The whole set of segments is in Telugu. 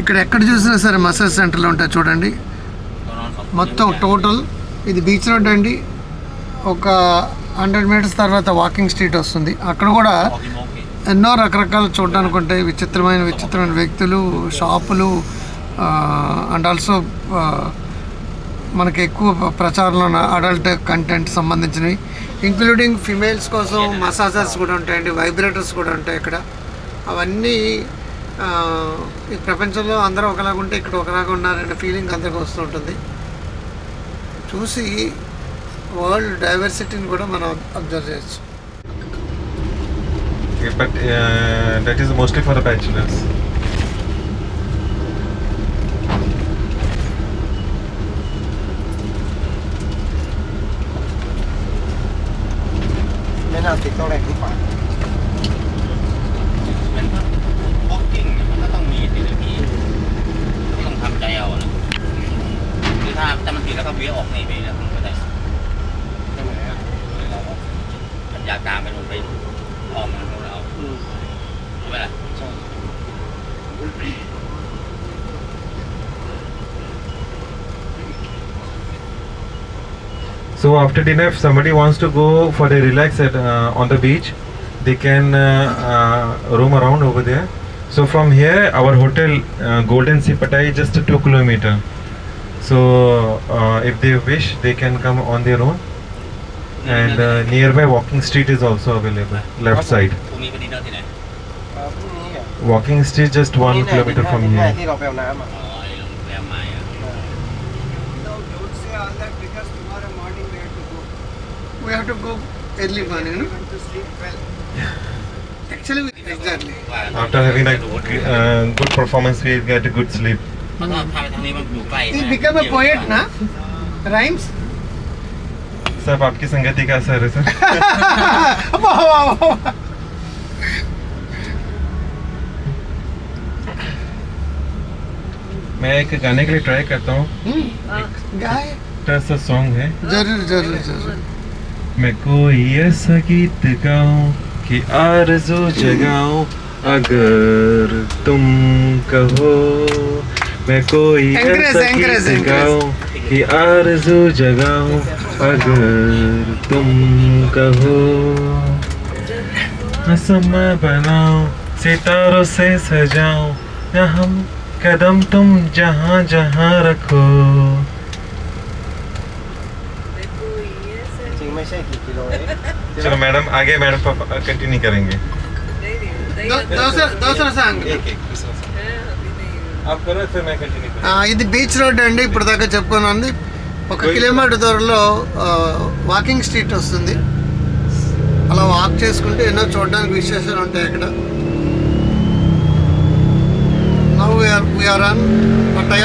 ఇక్కడ ఎక్కడ చూసినా సరే మసాజ్ సెంటర్లు ఉంటాయి చూడండి. మొత్తం టోటల్ ఇది బీచ్ రోడ్ అండి. ఒక హండ్రెడ్ మీటర్స్ తర్వాత వాకింగ్ స్ట్రీట్ వస్తుంది. అక్కడ కూడా ఎన్నో రకరకాల చూడడానికి ఉంటాయి. విచిత్రమైన విచిత్రమైన వ్యక్తులు షాపులు అండ్ ఆల్సో మనకి ఎక్కువ ప్రచారంలో ఉన్న అడల్ట్ కంటెంట్ సంబంధించినవి ఇంక్లూడింగ్ ఫిమేల్స్ కోసం మసాజర్స్ కూడా ఉంటాయండి. వైబ్రేటర్స్ కూడా ఉంటాయి ఇక్కడ అవన్నీ ఈ ప్రపంచంలో అందరూ ఒకలాగా ఉంటే ఇక్కడ ఒకలాగా ఉన్నారనే ఫీలింగ్ అందరికి వస్తుంటుంది చూసి వరల్డ్ డైవర్సిటీని కూడా మనం అబ్జర్వ్ చేయొచ్చు. Thì câu này cũng phải าถ้ามันผิดแล้วก็เบี้ยออกนี่ไปแล้วมันก็ได้ Cái này á เราปัญญากลางไปลงไปออกมันของเรา Ừ ใช่ไหมล่ะ So after dinner, if somebody wants to go for a relax at, uh, on the beach, they can uh, uh, roam around over there. So from here, our hotel uh, Golden Sea Pattaya is just two kilometer. So uh, if they wish, they can come on their own. And uh, nearby walking street is also available, left side. Walking street just one kilometer from here. we have to go. Early morning, no? Actually, we- exactly. After having a uh, good performance, we get a good sleep. มันก็พาไปทางนี้มันอยู่ใกล้ सब आपकी संगति का असर है सर मैं एक गाने के लिए ट्राई करता हूँ। हम्म। Hmm, सॉन्ग है। ज़रूर ज़रूर ज़रूर। मैं कोई ऐसा गीत गाऊं कि आरज़ू जगाऊं अगर तुम कहो। मैं कोई ऐसा एंग्रेज, एंग्रेज। कि आरज़ू जगाऊं अगर तुम कहो। रसम बनाओ सितारों से सजाओ या हम कदम तुम जहाँ जहाँ रखो। चलो मैडम आगे मैडम कंटिन्यू करेंगे। दूसरा सॉन्ग ఇది బీచ్ రోడ్ అండి ఇప్పుడు దాకా చెప్పుకున్నది. ఒక కిలోమీటర్ దూరంలో వాకింగ్ స్ట్రీట్ వస్తుంది. అలా వాక్ చేసుకుంటే ఎన్నో చూడడానికి విశేషాలు ఉంటాయి ఇక్కడ now we are we are on Pattaya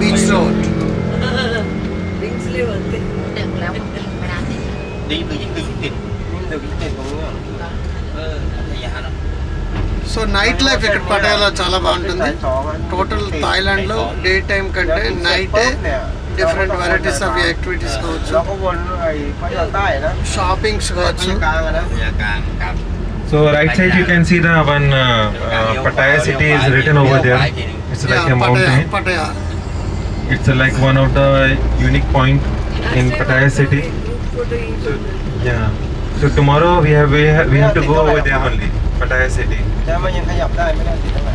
beach road đi từ từ tiền cũng so night life ఇక్కడ పటాయాలో చాలా బాగుంటుంది టోటల్ థాయిలాండ్లో డే టైం కంటే నైటే డిఫరెంట్ వెరైటీస్ ఆఫ్ యాక్టివిటీస్ కావచ్చు షాపింగ్స్ కావచ్చు So right side you can see the one uh, uh, Pattaya city is written over there. It's like yeah, a mountain. Pattaya, Pattaya. It's uh, like one of the unique point in Pattaya city. So, yeah. So tomorrow we have we have, we have to go over there only, Pattaya city. แต่มันยังขยับได้ไม่ได้ติดอะไร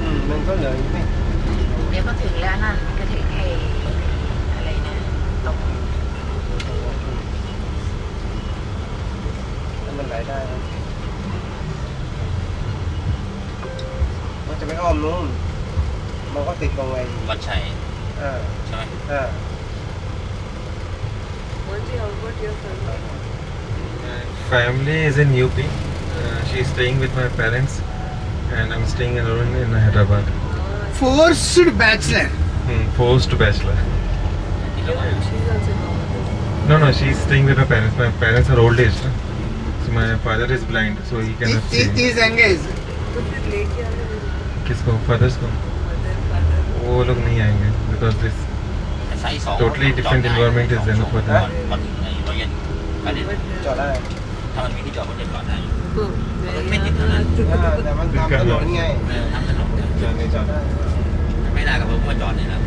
อืมมันก็เหลืออีกไม่เงก็ถึงแล้วนั่นก็ถึงไห้อะไรนะตรงแล้วมันไหลได้นะมันจะไปอ้อมนู่นมันก็ติดตรงไอ้ วัดชัย family is in UP. Uh, she is staying with my parents, and I'm staying alone in Hyderabad. Forced bachelor. Hmm, forced bachelor. No, no, she's staying with her parents. My parents are old age. So my father is blind, so he cannot see. He is engaged. किसको फादर्स को वो लोग नहीं आएँगे because this totally different environment is there for them จอดได้ถ้ามันมีที่จอดรถเด็กจอได้มันไม่ติดเท่านั้นแต่ถนนไงตาถนนจอดได้ไม่ได้กับผมว่าจอดนี่แะ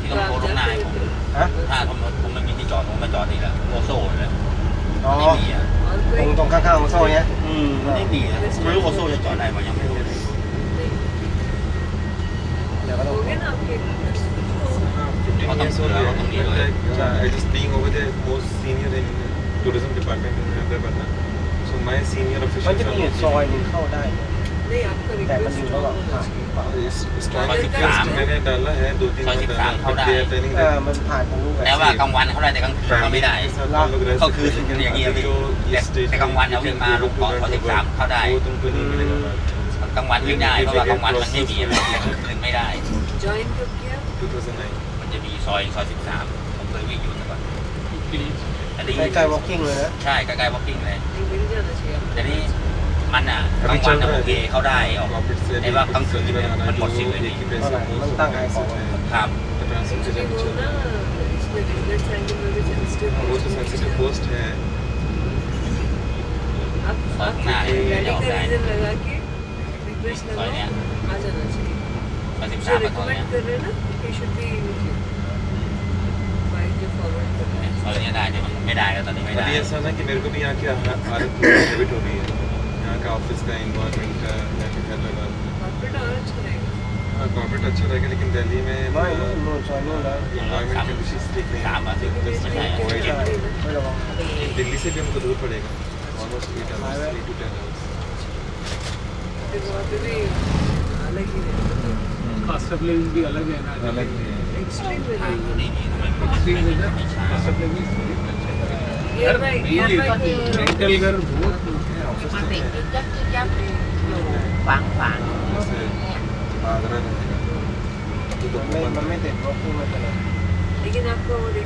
ที่ต้องโพสต์งหน้าผมถ้าผมผมมันมีที่จอดผมมาจอดนี่แหละโลโซ่เลยไม่มีอะตรงตรงข้างๆโลโซ่เนี้ยอืมไม่มีอะไม่รู้โลโซ่จะจอดได้ป่ะยังไม่รู้ เลย เดี๋ยวก็ต้อง เขาต้องเสือเขาต้องนี้เลย uh, I just being over there most senior in tourism department in Hyderabad na. so my senior มัน officials จะมีอยู่ซอยหนึงเข้าได้เนี่ย नहीं आपका แต่มันอยู่ रिक्वेस्ट ระหว่างทาง इस strong Soy request 13 मैंने डाला है दो तीन Soy bar 13 डालाเข้า but ได้ they are telling เออ that มันผ่านทางลูกแบบ แต่ว่ากลางวันเขาได้แต่กลางคืนเขาไม่ได้ family के साथ हम लोग रह ก็คือ सकते हैं อย่าง लेकिन เงี้ย अभी พี่ जो แต่ इस stage แต่กลางวันเอาวิ่งมาลงเกาะเขาสิบสามเข้าได้ वो तुमको नहीं मिलेगा กลางวันวิ่งได้เพราะว่ากลางวันมันไม่มีอะไรแต่กลางคืนไม่ได้ ज्वाइन कब किया 2009 มันจะมีซอยซอยสิบสามผมเคยวิ่งอยู่แต่ก่อนแต่นี่ ใกล้ๆ walking เลยนะ ใช่ใกล้ๆ walking เลย नहीं मिल जाना चाहिए แต่นี่มันอ่ะกลางวันน่ะโอเคเขาได้ออก प्रॉफिट से ไอ้ว่ากลางคืนเนี่ยมันหมดสิทธิ์เลย एक ही เท่า पैसे ไหร่มันตั้งขายของไว้ ครับ ट्रांसफर से एक्चुअली वो ना इसमें बिजनेस एंगल में भी सेंसिटिव वो तो सेंसिटिव पोस्ट है आप आप हाँ, ये गाड़ी होता का है। रीजन लगा के रिक्वेस्ट सोई लगाओ नहीं आ जाना चाहिए बस ऐसा ना कि मेरे को भी यहाँ की हैबिट हो गई है। यहाँ का ऑफ़िस का इन्वायरमेंट का यहाँ के घर लगा कॉर्पोरेट अच्छा रहेगा। लेकिन दिल्ली में दिल्ली से भी हमको दूर पड़ेगा। Almost eight hours to ten hours अलग ही।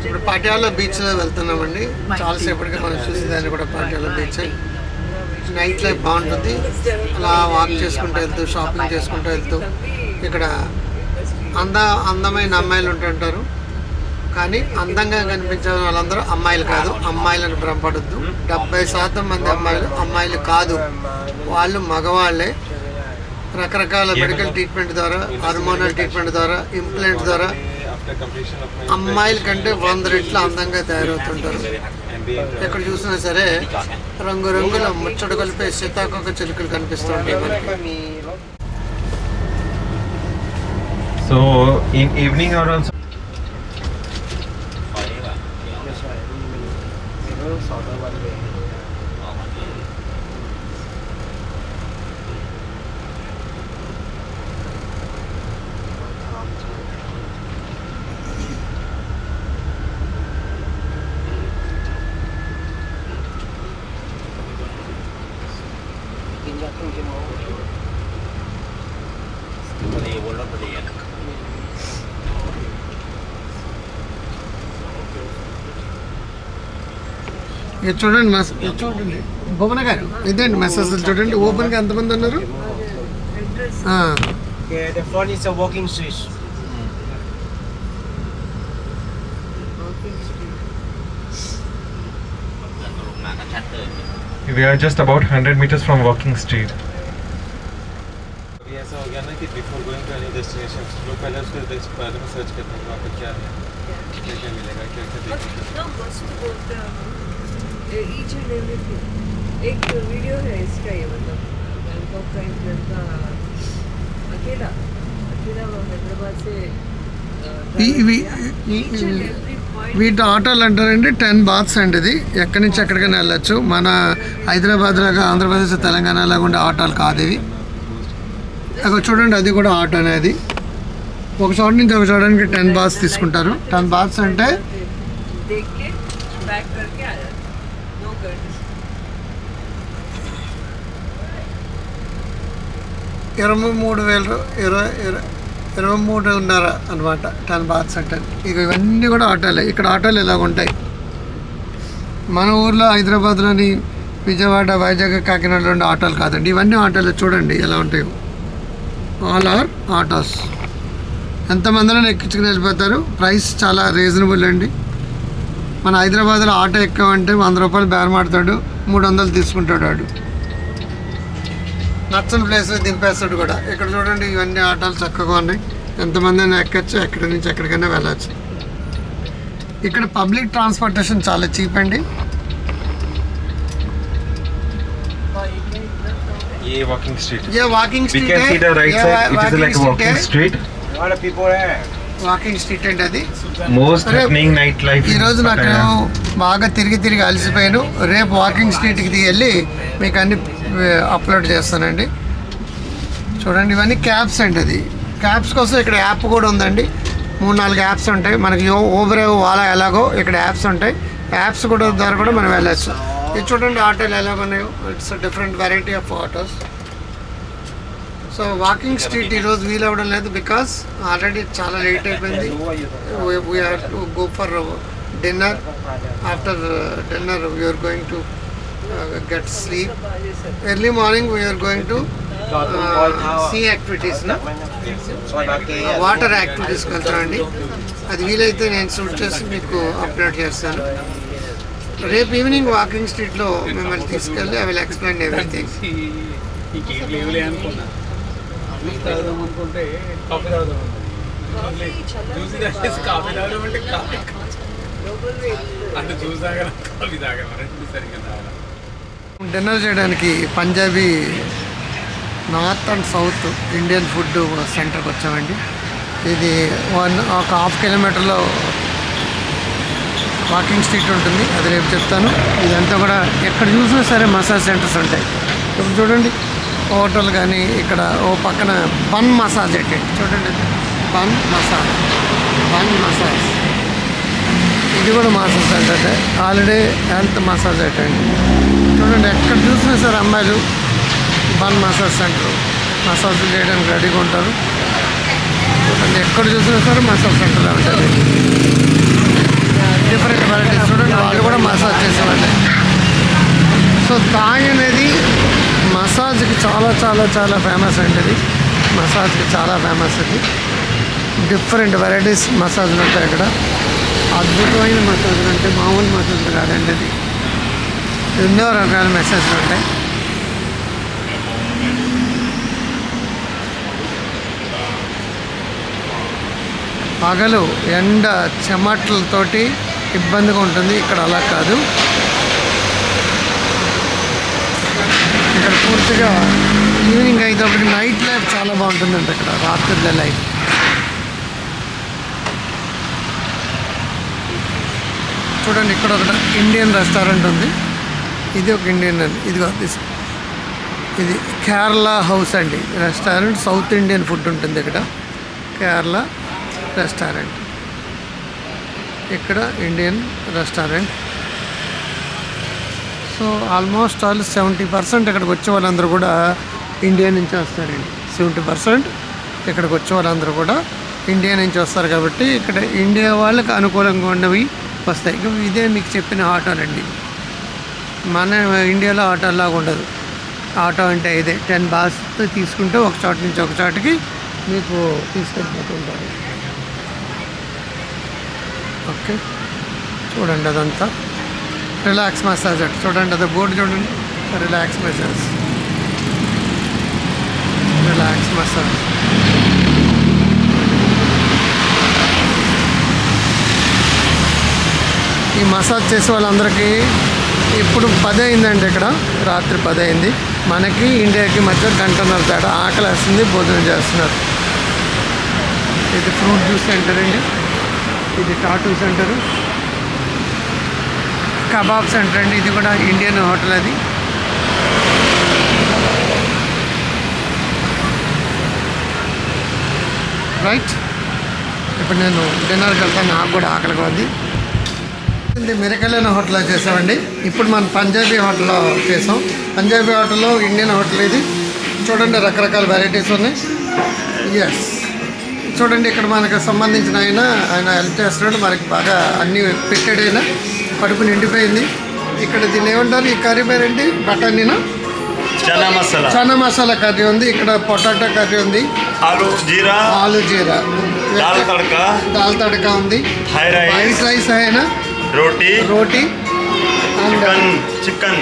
ఇప్పుడు పటియాల బీచ్ వెళ్తున్నామండి. చాలాసేపటిగా మనం చూసేదాన్ని కూడా పటియాల బీచ్ నైట్ లైఫ్ బాగుంటుంది. అలా వాక్ చేసుకుంటూ వెళ్తూ షాపింగ్ చేసుకుంటూ వెళ్తూ. ఇక్కడ అంద అందమైన అమ్మాయిలు ఉంటుంటారు కానీ అందంగా కనిపించే వాళ్ళందరూ అమ్మాయిలు కాదు. అమ్మాయిలను భ్రమపడద్దు. డెబ్బై శాతం మంది అమ్మాయిలు అమ్మాయిలు కాదు. వాళ్ళు మగవాళ్ళే. రకరకాల మెడికల్ ట్రీట్మెంట్ ద్వారా హార్మోనల్ ట్రీట్మెంట్ ద్వారా ఇంప్లాంట్ ద్వారా అమ్మాయిల కంటే వంద రెట్లు అందంగా తయారవుతుంటారు. ఎక్కడ చూసినా సరే రంగురంగుల ముచ్చట కలిపే శీతాకొక చిలుకలు కనిపిస్తుంటాయి ఉంటాయి So in evening or also ซอ ఇది చూడండి మెస్ ఇది చూడండి భువన గారు ఇదేంటి మెసేజ్లు చూడండి ఓపెన్గా ఎంతమంది ఉన్నారు We are just about 100 meters from walking street. ऐसा हो गया ना कि before going to any destination लोग पहले उसके बारे में सर्च करते हैं वहाँ पे क्या है क्या क्या मिलेगा क्या क्या देखने देखेंगे कितना मस्त बोलते हैं ईच एंड एवरीथिंग एक वीडियो है इसका ये मतलब बैंकॉक का एक लड़का अकेला अकेला वो हैदराबाद से ఈ- ఇవి ఈ- ईच एंड एवरी पॉइंट వీటి ఆటోలు అంటారండి టెన్ బాత్స్ అండి ఇది ఎక్కడి నుంచి ఎక్కడికైనా వెళ్ళొచ్చు మన హైదరాబాద్ లాగా ఆంధ్రప్రదేశ్ తెలంగాణ లాగా ఉండే ఆటోలు కాదు ఇవి అక్కడ చూడండి అది కూడా ఆటో అనేది ఒక చోట నుంచి ఒక చూడడానికి టెన్ బాత్స్ తీసుకుంటారు టెన్ బాత్స్ అంటే ఇరవై మూడు వేల ఇరవై ఇరవై మూడు మూడున్నర అనమాట టెన్ బాత్స్ అంటే. ఇక ఇవన్నీ కూడా ఆటోలే. ఇక్కడ ఆటోలు ఇలా ఉంటాయి. మన ఊర్లో హైదరాబాద్లోని విజయవాడ వైజాగ్ కాకినాడలో ఉండే ఆటోలు కాదండి. ఇవన్నీ ఆటోలు. చూడండి ఎలా ఉంటాయో. All are autos. ఎంతమందిలో ఎక్కించుకుని వెళ్ళిపోతారు. ప్రైస్ చాలా రీజనబుల్ అండి. మన హైదరాబాద్లో ఆటో ఎక్కామంటే వంద రూపాయలు బేరమాడతాడు మూడు వందలు తీసుకుంటాడు వాడు నచ్చని ప్లేస్ దింపేస్తాడు కూడా. ఇక్కడ చూడండి ఇవన్నీ ఆటోలు చక్కగా ఉన్నాయి. ఎంతమంది అయినా ఎక్కచ్చు ఎక్కడి నుంచి ఎక్కడికైనా వెళ్ళచ్చు. ఇక్కడ పబ్లిక్ ట్రాన్స్పోర్టేషన్ చాలా చీప్ అండి. ये walking street. A walking We can see the walking street అండి అది. Most Arey, happening nightlife. ఈ in రోజు నాకు. బాగా తిరిగి తిరిగి అలసిపోయాను. రేపు వాకింగ్ స్ట్రీట్కి వెళ్ళి మీకు అన్ని అప్లోడ్ చేస్తానండి. చూడండి ఇవన్నీ క్యాబ్స్ అండి అది. క్యాబ్స్ కోసం ఇక్కడ యాప్ కూడా ఉందండి. మూడు నాలుగు యాప్స్ ఉంటాయి. మనకి ఓబరే వాలా ఎలాగో ఇక్కడ యాప్స్ ఉంటాయి. యాప్స్ కూడా ద్వారా కూడా మనం వెళ్ళచ్చు. ఇది చూడండి ఆటోలు ఎలా ఉన్నాయో. It's different variety of autos so walking street ఈరోజు వీలు అవ్వడం లేదు బికాస్ ఆల్రెడీ చాలా లేట్ అయిపోయింది. We have to go dinner uh, dinner. After uh, dinner, we are going to uh, get sleep. Early morning, water యాక్టివిటీస్కి వెళ్తామండి అది వీలైతే నేను షూట్ చేసి మీకు అప్డేట్ చేస్తాను. రేపు ఈవినింగ్ వాకింగ్ స్ట్రీట్లో మిమ్మల్ని తీసుకెళ్ళి ఐ విల్ ఎక్స్ప్లెయిన్ ఎవ్రీథింగ్ ఇంకేం లేవులే అనుకున్నా. జ్యూస్ తాగుదాం అనుకుంటే కాఫీ తాగుదాం అనుకున్నా. జ్యూస్ తాగేసి కాఫీ తాగడం అంటే కాఫీ అంటే జ్యూస్ తాగడం కాఫీ తాగడం రెండు సరిగ్గా తాగడం. డిన్నర్ చేయడానికి Punjabi north and south Indian food సెంటర్కి వచ్చామండి. ఇది వన్ ఒక హాఫ్ కిలోమీటర్లో వాకింగ్ స్ట్రీట్ ఉంటుంది. అది రేపు చెప్తాను. ఇదంతా కూడా ఎక్కడ చూసినా సరే మసాజ్ సెంటర్స్ ఉంటాయి. ఇప్పుడు చూడండి. హోటల్ కానీ ఇక్కడ ఓ పక్కన బన్ మసాజ్ అంటే చూడండి. Ban massage. Ban massage. ఇది కూడా massage center already health massage అండి. చూడండి ఎక్కడ చూసినా సార్ అమ్మాయిలు బన్ మసాజ్ సెంటర్ మసాజ్ చేయడానికి రెడీగా ఉంటారు. చూడండి ఎక్కడ చూసినా సరే మసాజ్ సెంటర్ ఉంటుంది. డిఫరెంట్ వెరైటీస్ చూడండి వాళ్ళు కూడా మసాజ్ చేసేవాళ్ళు. సో థాయ్ అనేది మసాజ్కి చాలా చాలా చాలా ఫేమస్ అండి ఇది మసాజ్కి చాలా ఫేమస్ ఇది డిఫరెంట్ వెరైటీస్ మసాజ్లు ఉంటాయి ఇక్కడ అద్భుతమైన మసాజ్లు అంటే మామూలు మసాజ్లు కాదండి ఇది ఎన్నో రకాల మెసేజ్లు ఉంటాయి. పగలు ఎండ చెమటలతోటి ఇబ్బందిగా ఉంటుంది. ఇక్కడ అలా కాదు ఇక్కడ పూర్తిగా ఈవినింగ్ అయినప్పుడు నైట్ లైఫ్ చాలా బాగుంటుందంట ఇక్కడ రాత్రి లైఫ్ చూడండి ఇక్కడ ఒక ఇండియన్ రెస్టారెంట్ ఉంది. ఇది ఒక ఇండియన్ అండి. ఇదిగో దిస్ ఇది కేరళ హౌస్ అండి. రెస్టారెంట్ సౌత్ ఇండియన్ ఫుడ్ ఉంటుంది ఇక్కడ. కేరళ రెస్టారెంట్ ఇక్కడ Indian restaurant so almost all seventy percent ఇక్కడికి వచ్చే వాళ్ళందరూ కూడా ఇండియా నుంచి వస్తారండి. సెవెంటీ పర్సెంట్ ఇక్కడికి వచ్చే వాళ్ళందరూ కూడా ఇండియా నుంచి వస్తారు కాబట్టి ఇక్కడ ఇండియా వాళ్ళకి అనుకూలంగా ఉన్నవి వస్తాయి. ఇదే మీకు చెప్పిన ఆటోలండి. మన ఇండియాలో ఆటోలాగా ఉండదు. ఆటో అంటే ఇదే. టెన్ బాస్ తీసుకుంటే ఒక చోట నుంచి ఒక చోటకి మీకు తీసుకెళ్ళిపోతుంటారు ఓకే. చూడండి అదంతా. రిలాక్స్ మసాజ్ అట్ చూడండి అది బోర్డు చూడండి. రిలాక్స్ మసాజ్ రిలాక్స్ మసాజ్ ఈ మసాజ్ చేసే వాళ్ళందరికీ ఇప్పుడు పది అయిందండి ఇక్కడ. రాత్రి పది అయింది. మనకి ఇండియాకి మధ్య గంటన్నర తేడా. ఆకలి వేస్తుంది భోజనం చేస్తున్నారు. ఇది ఫ్రూట్ జ్యూస్ సెంటర్ అండి. ఇది టాటూ సెంటరు. కబాబ్ సెంటర్ అండి ఇది కూడా ఇండియన్ హోటల్ అది. రైట్ ఇప్పుడు నేను డిన్నర్కి వెళ్తాను నాకు కూడా ఆకలిగా ఉంది. ఇది మిరకలైన హోటల్లో చేసామండి ఇప్పుడు మనం పంజాబీ హోటల్లో చేసాం. పంజాబీ హోటల్లో ఇండియన్ హోటల్ ఇది. చూడండి రకరకాల వెరైటీస్ ఉన్నాయి. ఎస్ చూడండి ఇక్కడ మనకు సంబంధించిన ఆయన ఆయన హెల్ప్ చేస్తున్నాడు. మనకి బాగా అన్నీ పెట్టాడు కడుపు నిండిపోయింది. ఇక్కడ దీన్ని ఏమంటారు? ఈ కర్రీ పేరేంటి? బటానీనా చనా మసాలా. చనా మసాలా కర్రీ ఉంది. ఇక్కడ పొటాటో కర్రీ ఉంది. ఆలు జీరా. ఆలు జీరా. దాల్ తడక. దాల్ తడక ఉంది. White rice. అయినా రోటీ. రోటీ. Chicken chicken.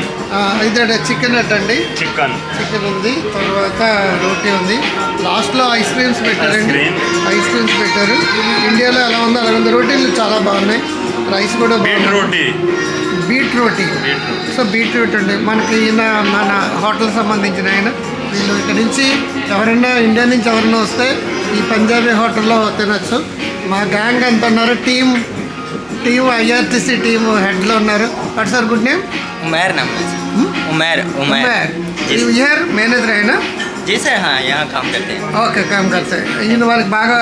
ఇదే చికెన్ అట్టండి. చికెన్. చికెన్ ఉంది. తర్వాత రోటీ ఉంది. లాస్ట్లో ఐస్ క్రీమ్స్ పెట్టారండి. ఐస్ క్రీమ్స్ పెట్టారు. ఇండియాలో ఎలా ఉందో అలా ఉంది. రోటీలు చాలా బాగున్నాయి. రైస్ కూడా బీట్రూట్ బీట్రూట్ సో బీట్రూట్ ఉంది మనకి ఈయన మన హోటల్ సంబంధించిన ఆయన. వీళ్ళు ఇక్కడ నుంచి ఎవరైనా ఇండియా నుంచి ఎవరైనా వస్తే ఈ పంజాబీ హోటల్లో తినచ్చు. మా గ్యాంగ్ అంత ఉన్నారు. టీం టీం ఐఆర్టీసీ టీం హెడ్లో ఉన్నారు. At sir good name? Umer నమ్ ఉమేర్ ఉమేర్. యూ మేనేజర్ అయినా जी सर हाँ यहाँ काम करते हैं ఓకే కామ్ కలిసే ఈయన వాళ్ళకి బాగా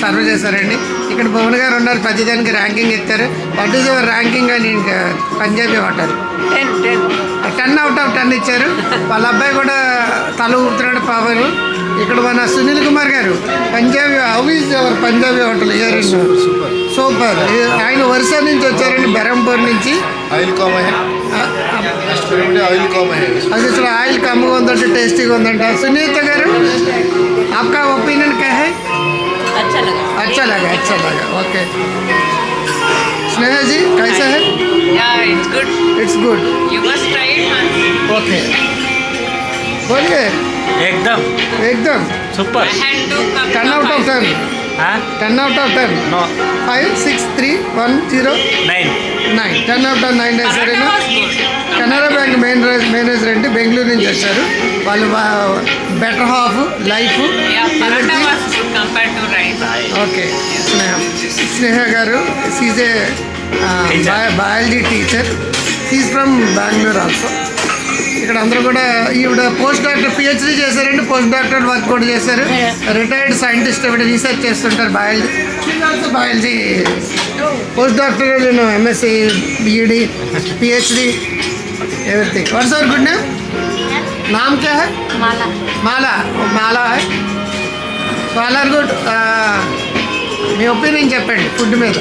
సర్వ్ చేశారండి ఇక్కడ భువన్ గారు ఉన్నారు ప్రతిదానికి ర్యాంకింగ్ ఇస్తారు వాట్ ఈస్ యువర్ ర్యాంకింగ్ అని ఇంకా Punjabi hotel ten ten ten out of ten ఇచ్చారు వాళ్ళ అబ్బాయి కూడా తల ఊపుతున్నాడు పవర్ ఇక్కడ మన Sunil Kumar garu Punjabi how is our Punjabi hotel here super super ఆయన వరుస నుంచి వచ్చారండి బెరంపూర్ నుంచి ऑयल कम है ఆ, ఆ, रेस्टोरेंट में ऑयल कम है అది అసలు ఆయిల్ కమ్ముగా ఉందంటే టేస్టీగా ఉందంట సునీత గారు आपका ఒపీనియన్ क्या है అచ్చా లగా अच्छा लगा अच्छा लगा ओके स्नेहा जी कैसा है yeah it's good it's good you must try it man okay बोलिए एकदम एकदम super had to come ten out of ten ten out of ten five six three one zero nine nine ten out of nine days Canara Bank main manager అంటే బెంగళూరు నుంచి వచ్చారు. వాళ్ళు better half life okay Sneha Sneha గారు she's biology teacher she's from Bengaluru also ఇక్కడ అందరూ కూడా ఈవిడ పోస్ట్ డాక్టర్ పిహెచ్డీ చేశారండి పోస్ట్ డాక్టర్ వర్క్ కూడా చేశారు రిటైర్డ్ సైంటిస్ట్ ఇక్కడ రీసెర్చ్ చేస్తుంటారు biology also biology post doctor నేను ఎంఎస్సి బీఈడి పిహెచ్డి एवरीथिंग और सर गुड नेम नाम क्या है माला माला वो माला है చాలా గుడ్ మీ ఒపీనియన్ చెప్పండి ఫుడ్ మీద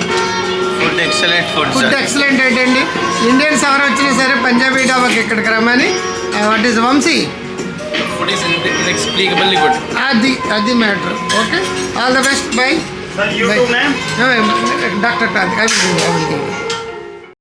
Food excellent food food excellent ఏంటండి ఇండియన్స్ ఎవరు వచ్చినా సరే పంజాబీ డాబాకి ఇక్కడికి రమ్మని? What is Vamshi? అది అది matter okay all the best bye doctor కాదు